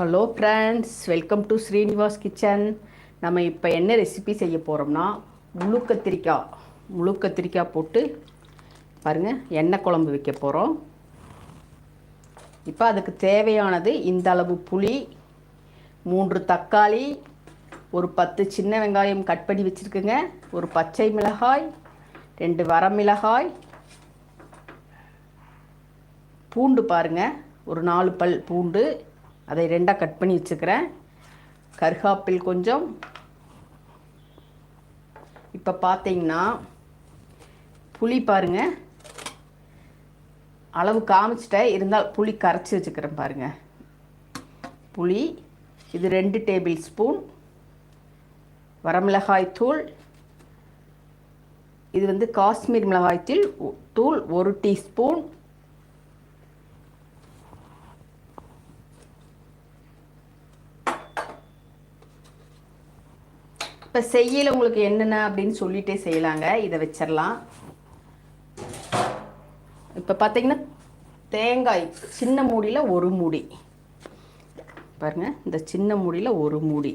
Hello friends welcome to Srinivas kitchen நம்ம இப்போ என்ன ரெசிபி செய்ய போகிறோம்னா முழு கத்திரிக்காய் முழு கத்திரிக்காய் போட்டு பாருங்கள் எண்ணெய் குழம்பு வைக்க போகிறோம் இப்போ அதுக்கு தேவையானது இந்த அளவு புளி மூன்று தக்காளி ஒரு பத்து சின்ன வெங்காயம் கட் பண்ணி வச்சுருக்குங்க. ஒரு பச்சை மிளகாய் ரெண்டு வரமிளகாய் பூண்டு பாருங்க ஒரு நாலு பல் பூண்டு. அதை ரெண்டாக கட் பண்ணி வச்சுக்கிறேன். கருகாப்பில் கொஞ்சம். இப்போ பார்த்தீங்கன்னா புளி பாருங்க. அளவு காமிச்சிட்டேன். இருந்தால் புளி கரைச்சி வச்சுக்கிறேன் பாருங்கள் புளி இது ரெண்டு டேபிள் ஸ்பூன். வரமிளகாய் தூள். இது வந்து காஷ்மீர் மிளகாய் தூள் தூள் ஒரு டீஸ்பூன். இப்போ செய்யல உங்களுக்கு என்னென்ன அப்படின்னு சொல்லிட்டே செய்யலாங்க. இதை வச்சிடலாம் இப்போ பார்த்தீங்கன்னா தேங்காய் சின்ன மூடியில் ஒரு மூடி. பாருங்கள் இந்த சின்ன மூடியில் ஒரு மூடி.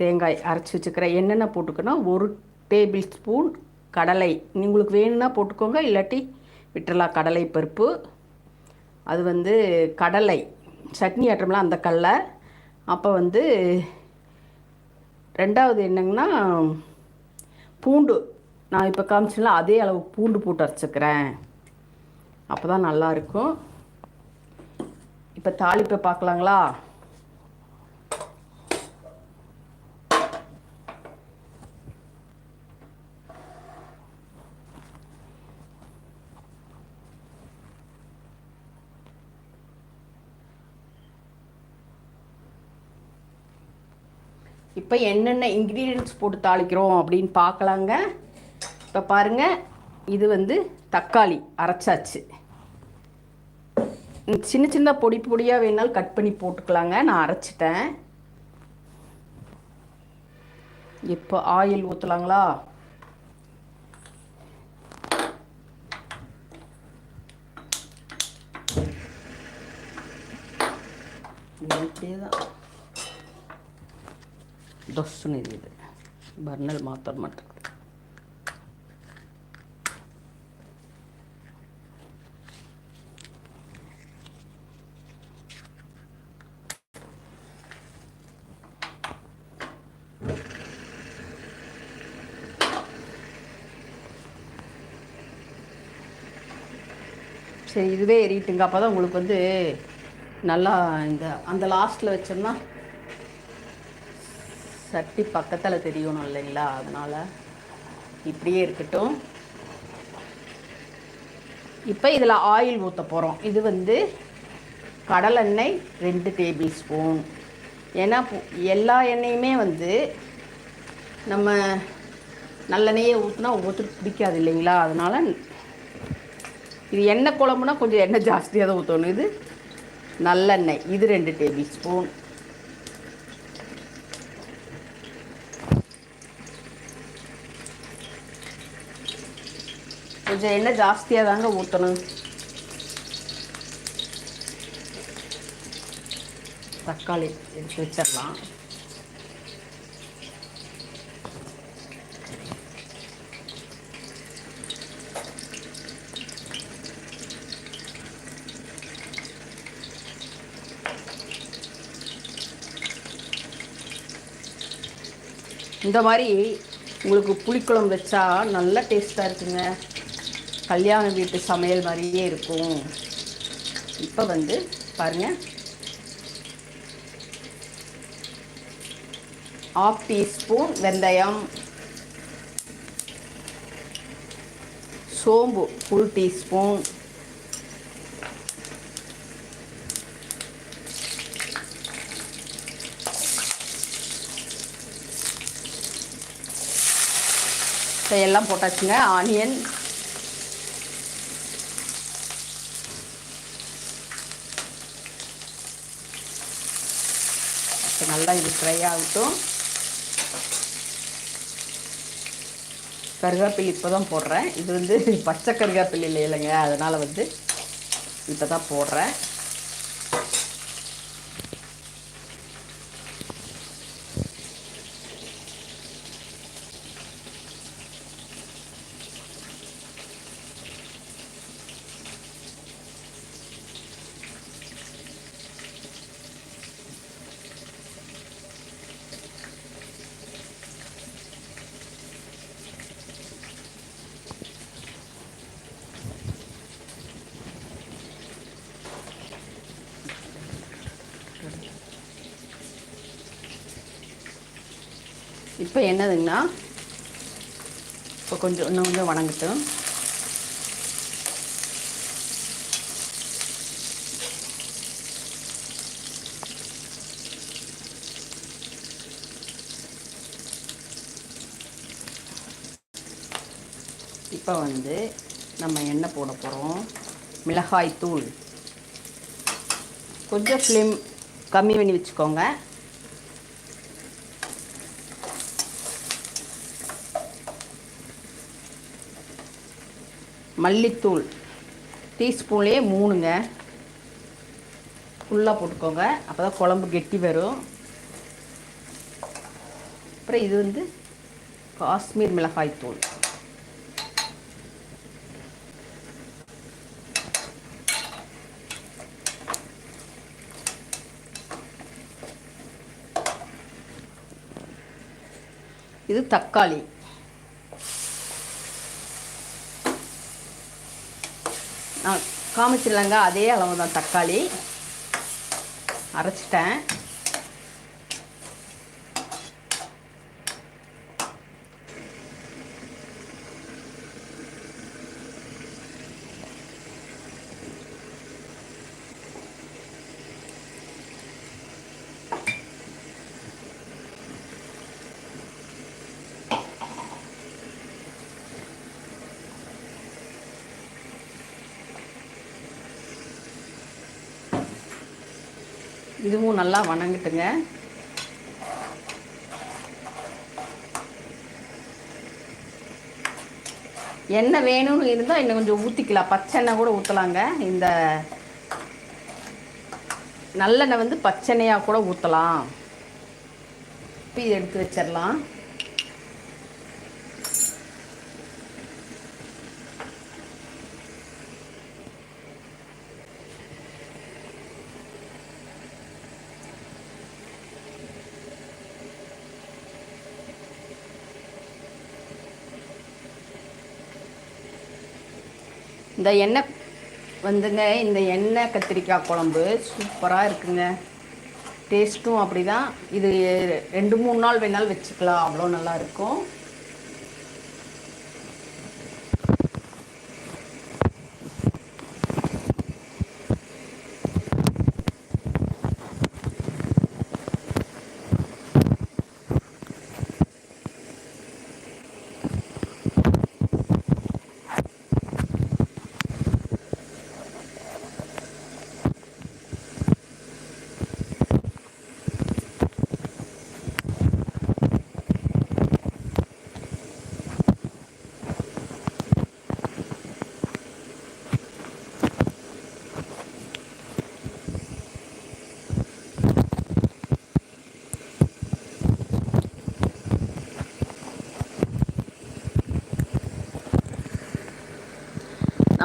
தேங்காய் அரைச்சி வச்சுக்கிறேன் என்னென்ன போட்டுக்கணும் ஒரு டேபிள் ஸ்பூன் கடலை. உங்களுக்கு வேணும்னா போட்டுக்கோங்க இல்லாட்டி விட்டுறலாம். கடலை பருப்பு அது வந்து கடலை. சட்னி ஆட்டம்லாம் அந்த கடலை அப்போ வந்து ரெண்டாவது என்னங்கன்னா பூண்டு. நான் இப்போ காமிச்சல அதே அளவு பூண்டு போட்டு அரைச்சிக்கிறேன். அப்போ தான் நல்லாயிருக்கும் இப்போ தாளிப்பை பார்க்கலாங்களா? இப்போ என்னென்ன இன்க்ரீடியன்ஸ் போட்டு தாளிக்கிறோம் அப்படின்னு பார்க்கலாங்க. இப்போ பாருங்கள் இது வந்து தக்காளி அரைச்சாச்சு. சின்ன சின்ன பொடி பொடியாக வேணாலும் கட் பண்ணி போட்டுக்கலாங்க. நான் அரைச்சிட்டேன். இப்போ ஆயில் ஊற்றலாங்களா இப்படியே தான். దొస్తుంది ఇది బర్నల్ మాత్రం మట్ట சரி இதுவே எறிட்டுங்க அப்போ தான் உங்களுக்கு வந்து நல்லா இந்த அந்த லாஸ்ட்டில் வச்சோம்னா சட்டி பக்கத்தில் தெரியணும் இல்லைங்களா? அதனால் இப்படியே இருக்கட்டும். இப்போ இதில் ஆயில் ஊற்ற போகிறோம் இது வந்து கடலெண்ணெய் ரெண்டு டேபிள் ஸ்பூன் ஏன்னா எல்லா எண்ணெயுமே வந்து நம்ம நல்லெண்ணெயே ஊற்றினா ஒவ்வொருத்தருக்கு பிடிக்காது இல்லைங்களா? அதனால் இது எண்ணெய் குழம்புனா கொஞ்சம் எண்ணெய் ஜாஸ்தியாக தான் ஊற்றணும் இது நல்லெண்ணெய். இது ரெண்டு டேபிள் ஸ்பூன் கொஞ்சம் எண்ணெய் ஜாஸ்தியாக தாங்க ஊற்றணும் தக்காளி எடுத்து வச்சிடலாம். இந்த மாதிரி உங்களுக்கு புளிக்குழம்பு வச்சா நல்ல டேஸ்ட்டாக இருக்குங்க. கல்யாண வீட்டு சமையல் மாதிரியே இருக்கும். இப்போ வந்து பாருங்கள் ஆஃப் டீஸ்பூன் வெந்தயம். சோம்பு ஃபுல் டீஸ்பூன் எல்லாம் போட்டாச்சுங்க. ஆனியன் இப்போ நல்லா இது ஃப்ரை ஆகட்டும். கருவேப்பிலை இப்போ தான் போடுறேன். இது வந்து பச்சை கருவேப்பிலை இல்லை இல்லைங்க. அதனால் வந்து இப்போ தான் போடுறேன். இப்போ என்னதுங்கன்னா இப்போ கொஞ்சம் இன்னும் கொஞ்சம் வணங்கட்டும். இப்போ வந்து நம்ம எண்ணெய் போட போகிறோம் மிளகாய் தூள் கொஞ்சம் ஃப்ளேம் கம்மி பண்ணி வச்சுக்கோங்க. மல்லித்தூள். டீஸ்பூன்லேயே மூணுங்க. ஃபுல்லாக போட்டுக்கோங்க. அப்போ தான் குழம்பு கெட்டி வரும். அப்புறம் இது வந்து காஷ்மீர் மிளகாய் தூள். இது தக்காளி. நான் காமிச்சிடலாங்க அதே அளவு தான் தக்காளி. அரைச்சிட்டேன். இதுவும் நல்லா வணங்கட்டுங்க. எண்ணெய் வேணும்னு இருந்தால் இன்னும் கொஞ்சம் ஊற்றிக்கலாம் பச்செண்ணெய் கூட ஊற்றலாங்க இந்த நல்லெண்ணெய் வந்து பச்செண்ணெயாக கூட ஊற்றலாம் இப்போ இதை எடுத்து வச்சிடலாம். இந்த எண்ணெய் வந்துங்க இந்த எண்ணெய் கத்திரிக்காய் குழம்பு சூப்பராக இருக்குங்க. டேஸ்ட்டும் அப்படி தான் இது ரெண்டு மூணு நாள் வேணாலும் வச்சுக்கலாம். அவ்வளோ நல்லாயிருக்கும்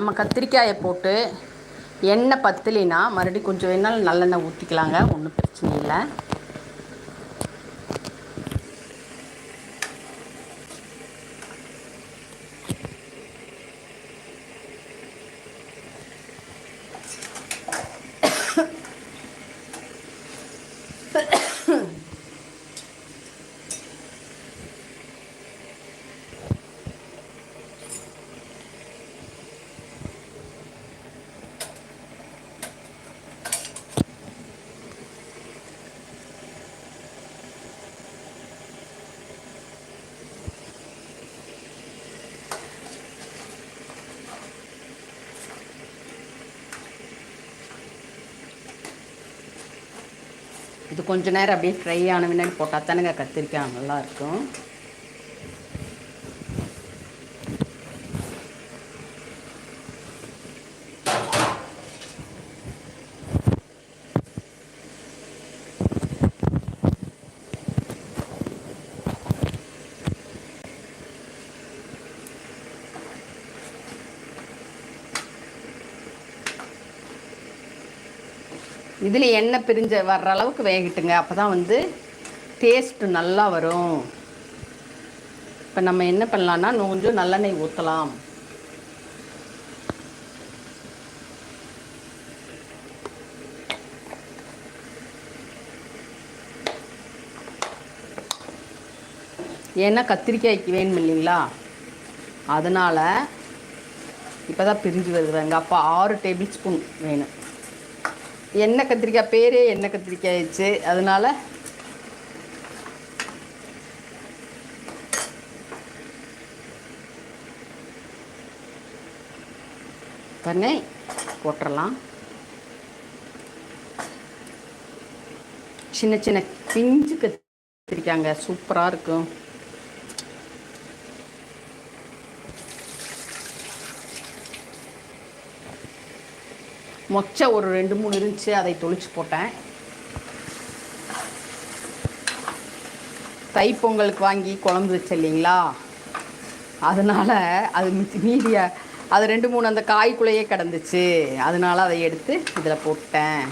நம்ம கத்திரிக்காயை போட்டு எண்ணெய் பத்தலினா மறுபடியும் கொஞ்சம் வேணாலும் நல்லெண்ணெய் ஊற்றிக்கலாங்க ஒன்றும் பிரச்சனை இல்லை. கொஞ்ச நேரம் அப்படியே ஃப்ரை ஆன பின்னாடி போட்டால் தானேங்க கத்திரிக்காய் நல்லாயிருக்கும் இதில் எண்ணெய் பிரிஞ்ச வர்ற அளவுக்கு வேகட்டுங்க. அப்போ தான் வந்து டேஸ்ட்டு நல்லா வரும். இப்போ நம்ம என்ன பண்ணலான்னா கொஞ்சம் நல்லெண்ணெய் ஊற்றலாம் ஏன்னா கத்திரிக்காய்க்கு வேணும் இல்லைங்களா? அதனால் இப்போ தான் பிரிஞ்சு வருதுங்க. அப்போ ஆறு டேபிள் ஸ்பூன் வேணும். எண்ணெய் கத்திரிக்காய் பேரே எண்ணெய் கத்திரிக்காய் ஆயிடுச்சு. அதனால் பண்ணி போட்டுடலாம் சின்ன சின்ன பிஞ்சு கத்திரிக்காங்க. சூப்பராக இருக்கும். மொச்சை ஒரு ரெண்டு மூணு இருந்துச்சு அதை தொளிச்சு போட்டேன். தைப்பொங்கலுக்கு வாங்கி குழம்பு வச்ச இல்லைங்களா? அதனால் அது மீதிய அது ரெண்டு மூணு அந்த காய்க்குள்ளேயே கிடந்துச்சு. அதனால் அதை எடுத்து இதில் போட்டேன்.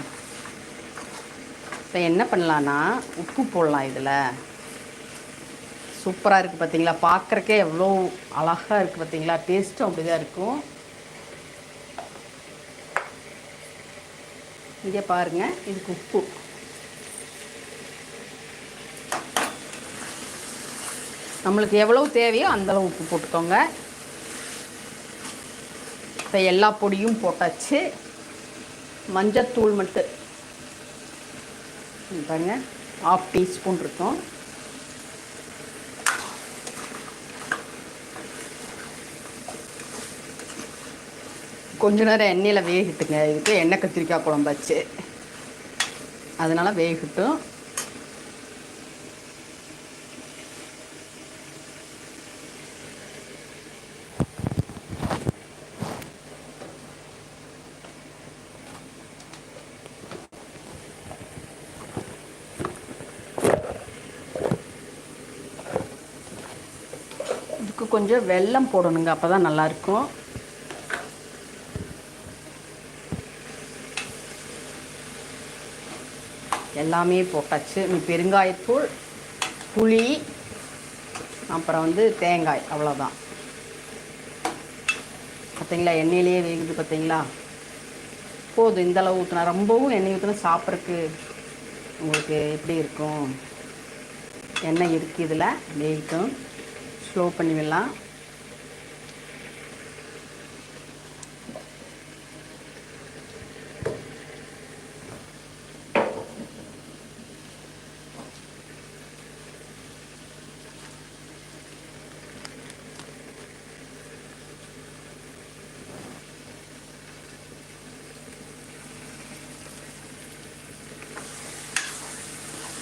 இப்போ என்ன பண்ணலான்னா உப்பு போடலாம் இதில். சூப்பராக இருக்குது பார்த்தீங்களா பார்க்குறக்கே எவ்வளோ அழகாக இருக்குது பார்த்தீங்களா டேஸ்ட்டும் அப்படி தான் இருக்கும். இங்கே பாருங்கள் இதுக்கு உப்பு. நம்மளுக்கு எவ்வளவு தேவையோ அந்தளவு உப்பு போட்டுக்கோங்க. இப்போ எல்லா பொடியும் போட்டாச்சு. மஞ்சத்தூள் மட்டும். இங்க பாருங்க ஆஃப் டீஸ்பூன் இருக்கும். கொஞ்ச நேரம் எண்ணெயில் வேகட்டுங்க. இதுக்கு எண்ணெய் கத்திரிக்காய் குழம்பாச்சு அதனால் வேகட்டும். இதுக்கு கொஞ்சம் வெல்லம் போடணுங்க. அப்போ தான் நல்லாயிருக்கும் எல்லாமே போட்டாச்சு. நீ பெருங்காயத்தூள் புளி அப்புறம் வந்து தேங்காய் அவ்வளோதான் பார்த்தீங்களா எண்ணெயிலேயே வேகுது பார்த்தீங்களா போதும். இந்தளவு ஊற்றினா ரொம்பவும் எண்ணெய் ஊற்றினா சாப்பிட்றதுக்கு உங்களுக்கு எப்படி இருக்கும்? எண்ணெய் இருக்குது இதில். வேகட்டும். ஸ்லோ பண்ணிவிடலாம்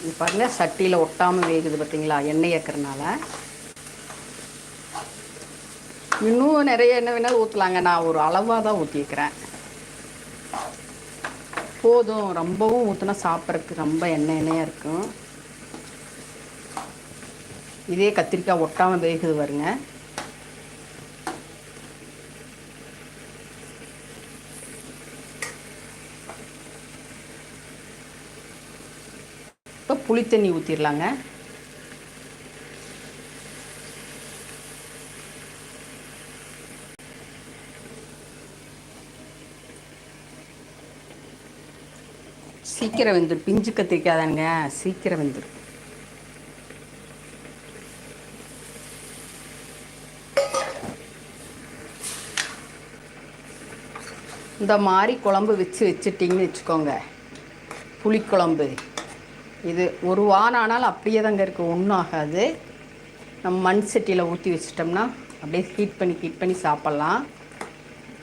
இது பாருங்கள் சட்டியில் ஒட்டாமல் வேகுது பார்த்தீங்களா எண்ணெய் ஏற்கறனால இன்னும் நிறைய எண்ணெய் வேணாலும் ஊற்றலாங்க நான் ஒரு அளவாக தான் ஊற்றிக்கிறேன் போதும். ரொம்பவும் ஊற்றினா சாப்பிட்றதுக்கு ரொம்ப எண்ணெய் எண்ணெயாக இருக்கும். இதே கத்திரிக்காய் ஒட்டாமல் வேகுது பாருங்கள் இப்போ புளி தண்ணி ஊற்றிடலாங்க சீக்கிரம் வெந்துடும் பிஞ்சு கத்திரிக்காய் தானுங்க சீக்கிரம் வெந்துடும் இந்த மாதிரி குழம்பு வச்சு வச்சுட்டிங்கன்னு வச்சுக்கோங்க. புளிக்குழம்பு. இது ஒரு வாரம் ஆனாலும் அப்படியே தாங்க இருக்குது ஒன்றும் ஆகாது. நம்ம மண் சட்டியில் ஊற்றி வச்சிட்டோம்னா அப்படியே ஹீட் பண்ணி ஹீட் பண்ணி சாப்பிட்லாம்.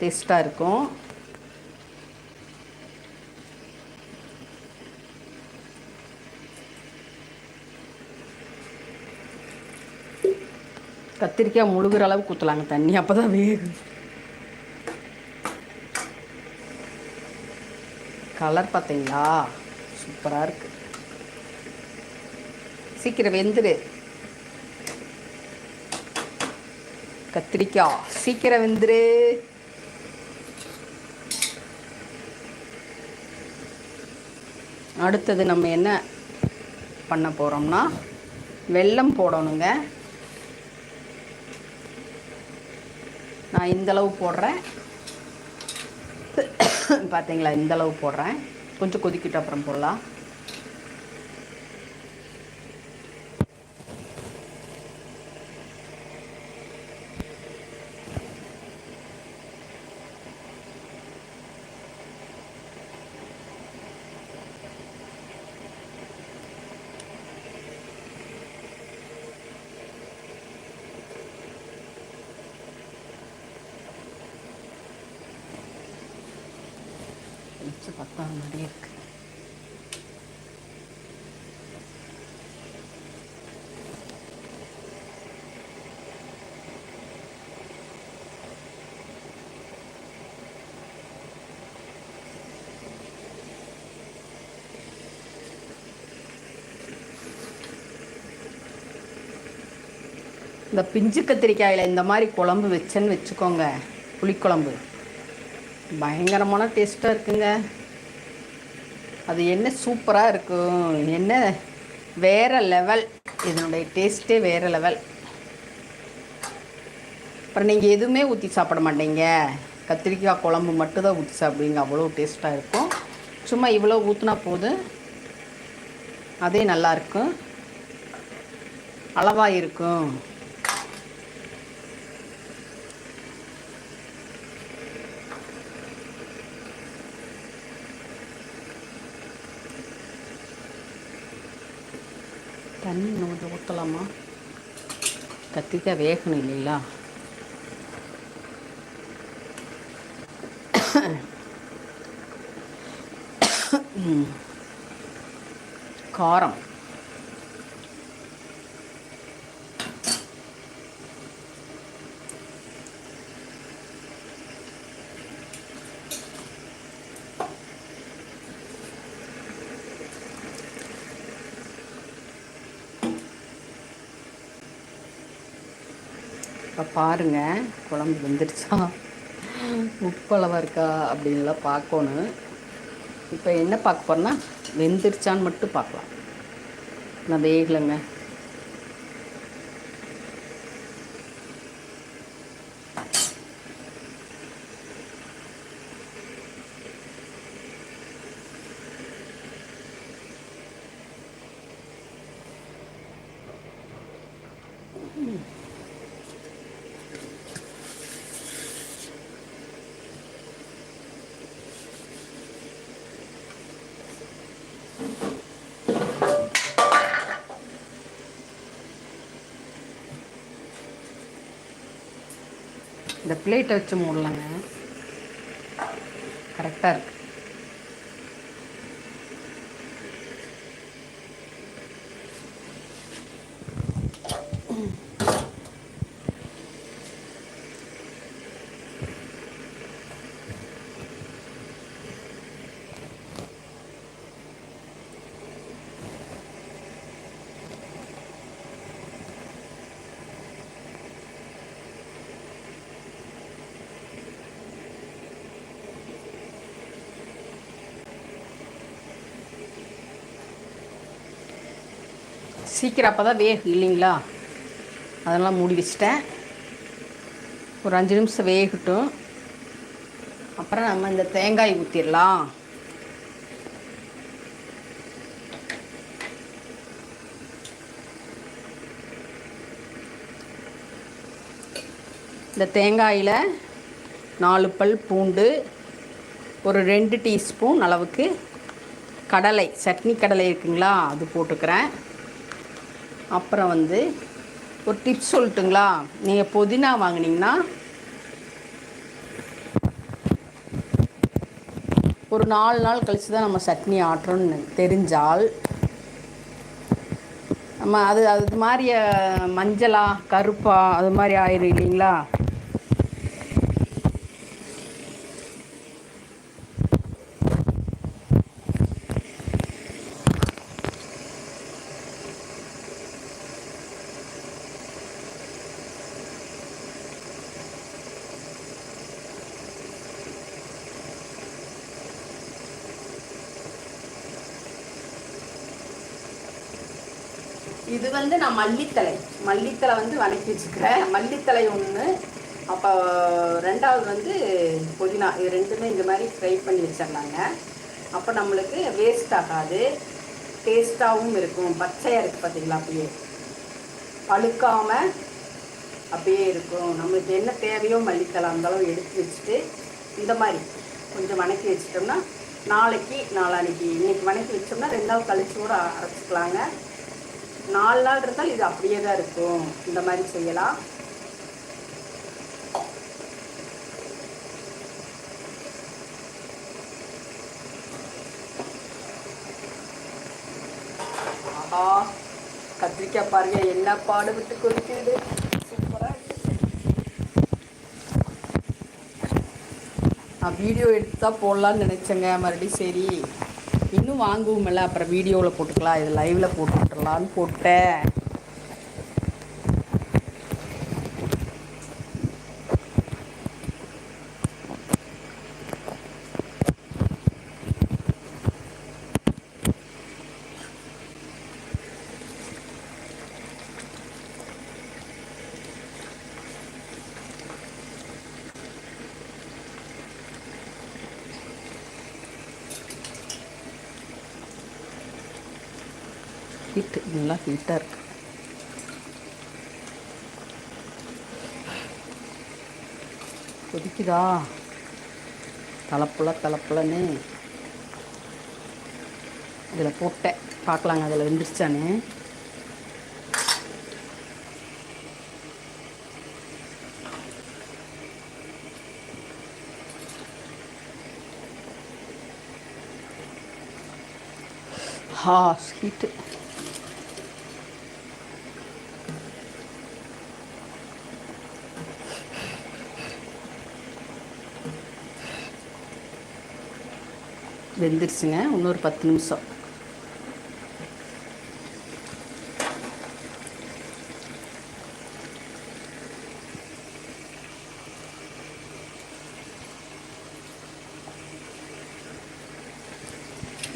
டேஸ்ட்டாக இருக்கும். கத்திரிக்காய் முழுகிற அளவுக்கு ஊற்றலாங்க தண்ணி அப்போ தான் வேகும். கலர் பார்த்தீங்களா? சூப்பராக இருக்குது சீக்கிரம் வெந்துரு. கத்திரிக்காய் சீக்கிரம் வெந்துரு. அடுத்தது நம்ம என்ன பண்ண போகிறோம்னா வெல்லம் போடணுங்க. நான் இந்த அளவு போடுறேன். பார்த்தீங்களா இந்த அளவு போடுறேன். கொஞ்சம் கொதிக்கிட்டு அப்புறம் போடலாம் நிமிஷம் பத்தாவது மாதிரியே இருக்கு இந்த பிஞ்சு கத்திரிக்காயில் இந்த மாதிரி குழம்பு வச்சேன்னு வச்சுக்கோங்க. புளிக்குழம்பு. பயங்கரமான டேஸ்ட்டாக இருக்குங்க. அது என்ன சூப்பராக இருக்கும். என்ன? வேறு லெவல் இதனுடைய டேஸ்ட்டே வேறு லெவல் அப்புறம் நீங்கள் எதுவுமே ஊற்றி சாப்பிட மாட்டீங்க. கத்திரிக்காய் குழம்பு மட்டும்தான் ஊற்றி சாப்பிடுவீங்க. அவ்வளோ டேஸ்ட்டாக இருக்கும். சும்மா இவ்வளோ ஊற்றினா போதும். அதே நல்லாயிருக்கும் அளவாக இருக்கும். தண்ணி இன்னும் கொஞ்சம் ஊற்றலாமா கத்திரிக்காய் வேகணும் இல்லைங்களா? காரம். பாருங்கள் குழம்பு வெந்துருச்சா. உப்பளவாக இருக்கா அப்படின்லாம் பார்க்கணும். இப்போ என்ன பார்க்க போகிறேன்னா வெந்துருச்சான்னு மட்டும் பார்க்கலாம். நான் வேகலைங்க. இந்த பிளேட்டை வச்சு மூடலாங்க. கரெக்டாக இருக்கு. சீக்கிரம் அப்போ தான் வேகு இல்லைங்களா? அதெல்லாம் மூடி வச்சிட்டேன். ஒரு அஞ்சு நிமிஷம் வேகட்டும். அப்புறம் நம்ம இந்த தேங்காய் ஊற்றிடலாம் இந்த தேங்காயில் நாலு பல் பூண்டு ஒரு ரெண்டு டீஸ்பூன் அளவுக்கு கடலை சட்னி கடலை இருக்குங்களா? அது போட்டுக்கிறேன். அப்புறம் வந்து ஒரு டிப்ஸ் சொல்லட்டுங்களா? நீங்கள் புதினா வாங்கினீங்கன்னா ஒரு நாலு நாள் கழித்து தான் நம்ம சட்னி ஆட்டுறோம்னு தெரிஞ்சால் நம்ம அது அது மாதிரி மஞ்சளா கருப்பா அது மாதிரி ஆயிரும் இல்லைங்களா இது வந்து நான் மல்லித்தலை மல்லித்தலை வந்து வணக்கி வச்சுக்கிறேன். மல்லித்தலை ஒன்று அப்போ ரெண்டாவது வந்து புதினா இது ரெண்டுமே இந்த மாதிரி ஃப்ரை பண்ணி வச்சிடலாங்க. அப்போ நம்மளுக்கு வேஸ்ட் ஆகாது. டேஸ்ட்டாகவும் இருக்கும். பச்சையாக இருக்குது பார்த்தீங்களா அப்படியே. பழுக்காமல் அப்படியே இருக்கும். நம்மளுக்கு என்ன தேவையோ மல்லித்தலை அந்த அளவு எடுத்து வச்சுட்டு இந்த மாதிரி கொஞ்சம் வணக்கி வச்சிட்டோம்னா நாளைக்கு நாளான்னைக்கு இன்னைக்கு வணக்கி வச்சோம்னா ரெண்டாவது கழிச்சு கூட அரைச்சிக்கலாங்க. நாலு நாள் இருந்தால் இது அப்படியே தான் இருக்கும். இந்த மாதிரி செய்யலாம். ஆஹா கத்திரிக்காய் பாருங்க என்ன பாடுபட்டு விட்டு சூப்பராக நான் வீடியோ எடுத்து தான் போடலான்னு நினச்சேங்க மறுபடியும் சரி. இன்னும் வாங்குவோம்ல அப்புறம் வீடியோவில் போட்டுக்கலாம் இது லைவில் போட்டு போட்டுடலான்னு போட்டேன். ஹீட்டு நல்லா ஹீட்டாக இருக்குது கொதிக்குதா? தலப்புல தலப்புலன்னு. இதில் போட்டேன். பார்க்கலாங்க அதில் வெந்துருச்சான்னு. ஹா ஸ்வீட்டு வெந்துருச்சுங்க. இன்னொரு பத்து நிமிஷம்.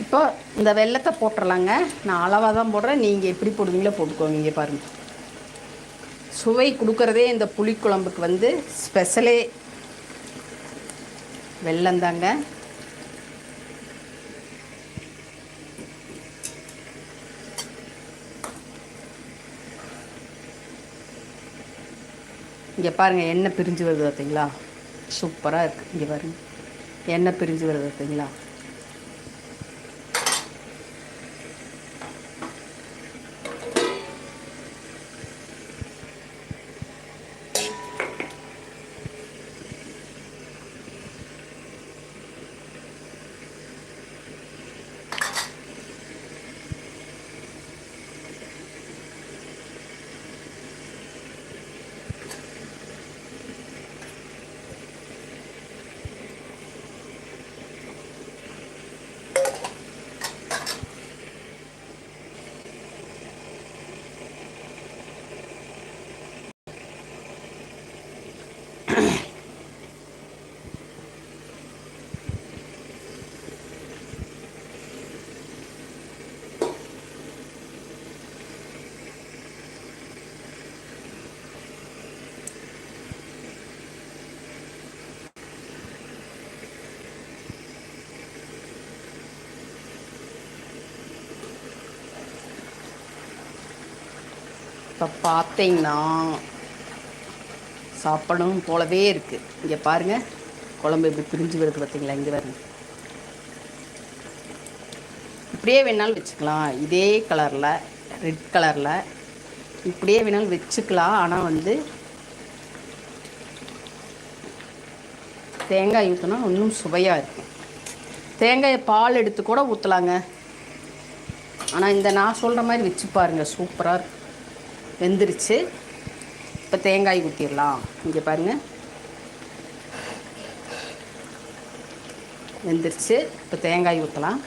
இப்போ இந்த வெள்ளத்தை போட்டுடலாங்க நான் அளவாக தான் போடுறேன். நீங்கள் எப்படி போடுவீங்களோ போட்டுக்கோங்க இங்கே பாருங்கள் சுவை கொடுக்குறதே இந்த புளிக்குழம்புக்கு வந்து ஸ்பெஷலே வெள்ளந்தாங்க இங்கே பாருங்கள் எண்ணெய் பிரிஞ்சு வருது பார்த்தீங்களா சூப்பராக இருக்குது இங்கே பாருங்கள் எண்ணெய் பிரிஞ்சு வருது பார்த்தீங்களா இப்போ பார்த்தீங்கன்னா சாப்பிடணும் போலவே இருக்குது இங்கே பாருங்கள் குழம்பு எப்படி பிரிஞ்சு வருது பார்த்தீங்களா இங்கே பாருங்க. இப்படியே வேணாலும் வச்சுக்கலாம். இதே கலரில் ரெட் கலரில் இப்படியே வேணாலும் வச்சுக்கலாம். ஆனால் வந்து தேங்காய் ஊற்றினா இன்னும் சுவையாக இருக்கும் தேங்காயை பால் எடுத்து கூட ஊற்றலாங்க ஆனால் இந்த நான் சொல்கிற மாதிரி வச்சு பாருங்கள் சூப்பராக இருக்கும் வெந்துருச்சு. இப்போ தேங்காய் ஊற்றிடலாம் இங்கே பாருங்கள் வெந்துருச்சு. இப்போ தேங்காய் ஊற்றலாம்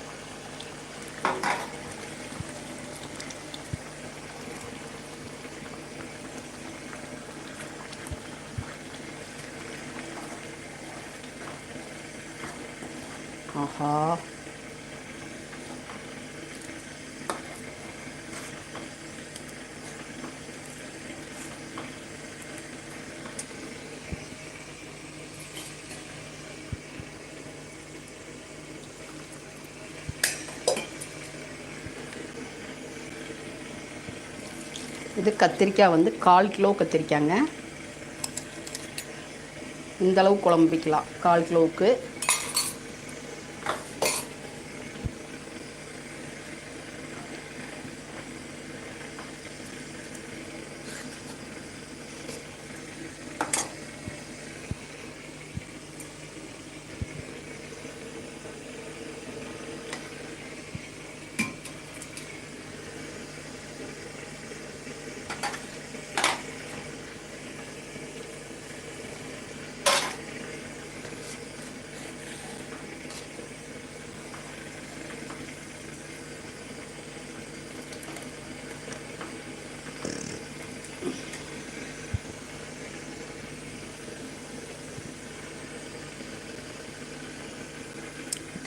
ஆஹா. இது கத்திரிக்காய் வந்து கால் கிலோ கத்திரிக்காங்க இந்தளவு குழம்பு வைக்கலாம். கால் கிலோவுக்கு.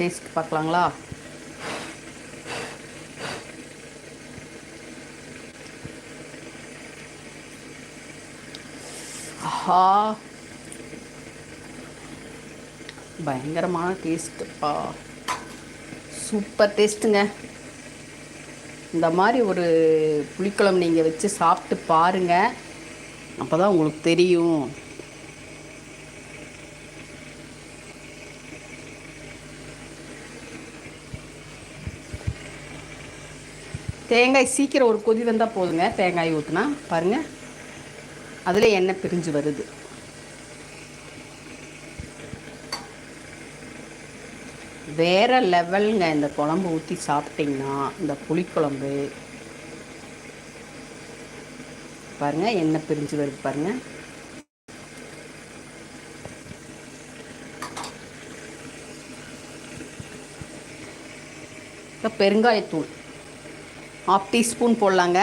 டேஸ்ட் பார்க்கலாங்களா? ஆஹா. பயங்கரமான டேஸ்ட்டுப்பா சூப்பர் டேஸ்ட்டுங்க இந்த மாதிரி ஒரு புளிக்குழம்பு நீங்கள் வச்சு சாப்பிட்டு பாருங்கள் அப்போ தான் உங்களுக்கு தெரியும். தேங்காய் சீக்கிரம் ஒரு கொதி வந்தால் போதுங்க. தேங்காய் ஊற்றினா பாருங்கள் அதில் எண்ணெய் பிரிஞ்சு வருது. வேறு லெவலுங்க. இந்த குழம்பு ஊற்றி சாப்பிட்டிங்கன்னா இந்த புளிக்குழம்பு பாருங்க எண்ணெய் பிரிஞ்சு வருது பாருங்க. இப்போ பெருங்காயத்தூள். ஹாஃப் டீஸ்பூன் போடலாங்க.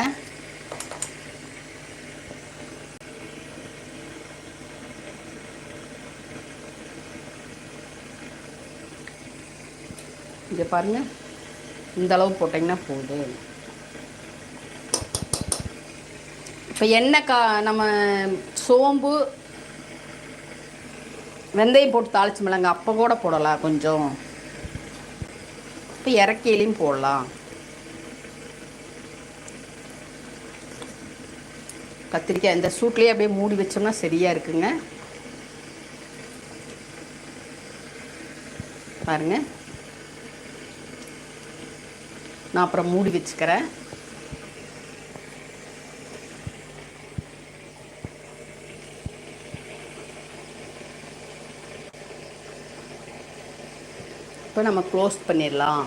இங்கே பாருங்கள் இந்த அளவு போட்டிங்கன்னா போதும். இப்போ எண்ணெய் கா நம்ம சோம்பு வெந்தயம் போட்டு தாளிச்சு மிளங்க அப்போ கூட போடலாம் கொஞ்சம். இப்போ இறக்கையிலையும் போடலாம். கத்திரிக்காய் இந்த சூட்லேயே அப்படியே மூடி வச்சோம்னா சரியாக இருக்குங்க. பாருங்கள் நான் அப்புறம் மூடி வச்சுக்கிறேன். இப்போ நம்ம க்ளோஸ் பண்ணிடலாம்.